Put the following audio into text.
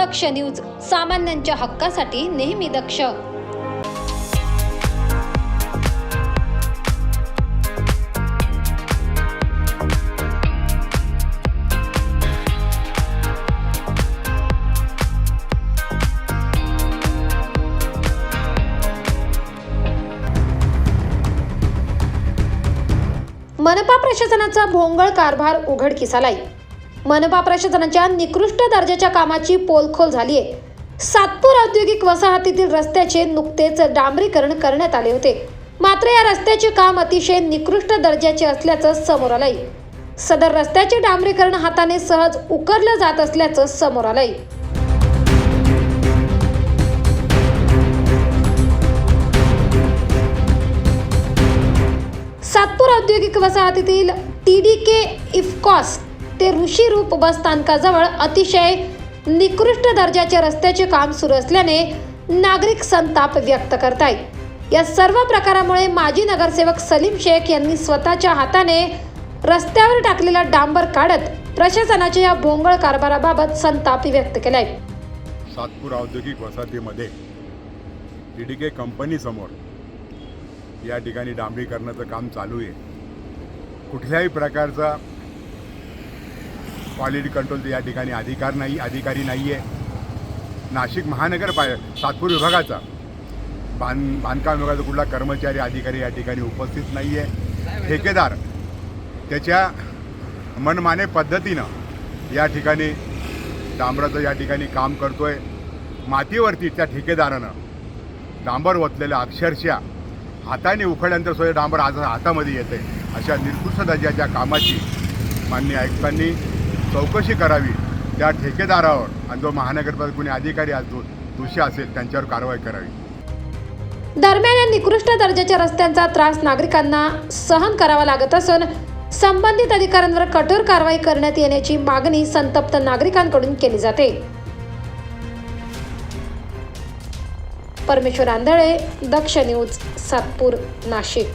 दक्ष news सामान्यांच्या हक्कासाठी नेहमी दक्ष. मनपा प्रशासनाचा भोंगळ कारभार उघडकीस आलाय. मनपा प्रशासनाच्या निकृष्ट दर्जाच्या कामाची पोलखोल झाली आहे. सातपूर औद्योगिक वसाहतीतील रस्त्याचे नुकतेच डांबरीकरण करण्यात आले होते. मात्र या रस्त्याचे काम अतिशय निकृष्ट दर्जाचे असल्याचं समोर आलंय. सदर रस्त्याचे डांबरीकरण हाताने सहज उकरलं जात असल्याचं समोर आलंय. सातपूर औद्योगिक वसाहतीतील टी डी के इफकॉस ते ऋषीरूप बस स्थानकाजवळ अतिशय निकृष्ट दर्जाचे रस्त्याचे काम सुरू असल्याने नागरिक संताप व्यक्त करतायत. या सर्व प्रकारामुळे माजी नगरसेवक सलीम शेख यांनी स्वतःच्या हाताने रस्त्यावर टाकलेला डांबर काढत प्रशासनाच्या या भोंगळ कारभाराबाबत संताप व्यक्त केलाय. सातपूर औद्योगिक वसाहतीमध्ये टी डी के कंपनीसमोर या ठिकाणी डांबरीकरणाचं काम चालू आहे. कुठल्याही प्रकारचा क्वालिटी कंट्रोलचा या ठिकाणी अधिकार नाही अधिकारी नाही आहे नाशिक महानगरपा सातपूर विभागाचा. बांध बांधकाम विभागाचा कुठला कर्मचारी अधिकारी या ठिकाणी उपस्थित नाही आहे ठेकेदार त्याच्या मनमाने पद्धतीनं या ठिकाणी डांबराचं या ठिकाणी काम करतो आहे मातीवरती त्या ठेकेदारानं डांबर ओतलेलं अक्षरशः हाताने उखडल्यानंतर सुद्धा डांबर आज हातामध्ये येते अशा निर्कृष्ट दर्जाच्या कामाची मान्य आयुक्तांनी चौकशी करावी त्या ठेकेदारावर. आणि जो महानगरपालिका कोणी अधिकारी आज जो दोषी असेल त्यांच्यावर कारवाई करावी. दरम्यान या निकृष्ट दर्जाच्या रस्त्यांचा त्रास नागरिकांना सहन करावा लागत असून संबंधित अधिकाऱ्यांवर कठोर कारवाई करण्यात येण्याची मागणी संतप्त नागरिकांकडून केली जाते. परमेश्वर आंधळे दक्ष न्यूज सातपूर नाशिक.